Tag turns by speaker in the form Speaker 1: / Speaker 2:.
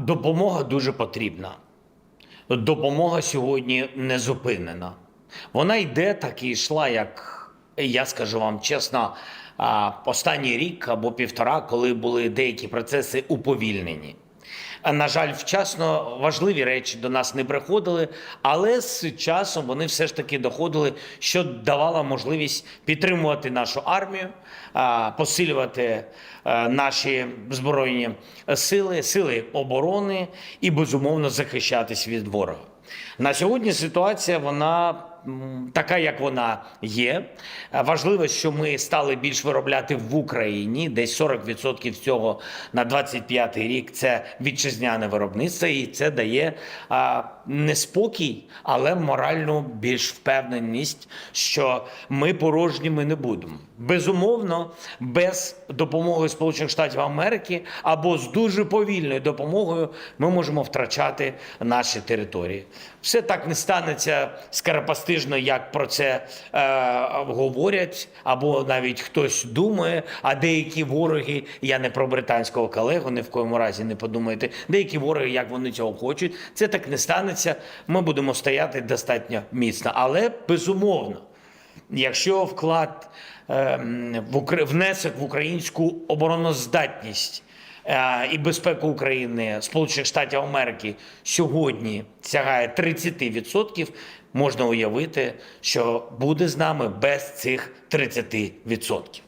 Speaker 1: Допомога дуже потрібна. Допомога сьогодні не зупинена. Вона йде так і йшла, як я скажу вам чесно, останній рік або півтора, коли були деякі процеси уповільнені. На жаль, вчасно важливі речі до нас не приходили, але з часом вони все ж таки доходили, що давало можливість підтримувати нашу армію, посилювати е, наші збройні сили, сили оборони і безумовно захищатись від ворога. На сьогодні ситуація вона така, як вона є. Важливо, що ми стали більш виробляти в Україні. Десь 40% цього на 25-й рік це вітчизняне виробництво, і це дає а, не спокій, але моральну більш впевненість, що ми порожніми не будемо. Безумовно, без допомоги Сполучених Штатів Америки або з дуже повільною допомогою ми можемо втрачати наші території. Все так не станеться скоропостижно, як про це е, говорять, або навіть хтось думає. А деякі вороги, я не про британського колегу, ні в коєму разі не подумайте. Деякі вороги, як вони цього хочуть, це так не станеться. Ми будемо стояти достатньо міцно, але безумовно. Якщо вклад ем, в внесок в українську обороноздатність е, і безпеку України Сполучених Штатів Америки сьогодні сягає 30%, можна уявити, що буде з нами без цих 30%.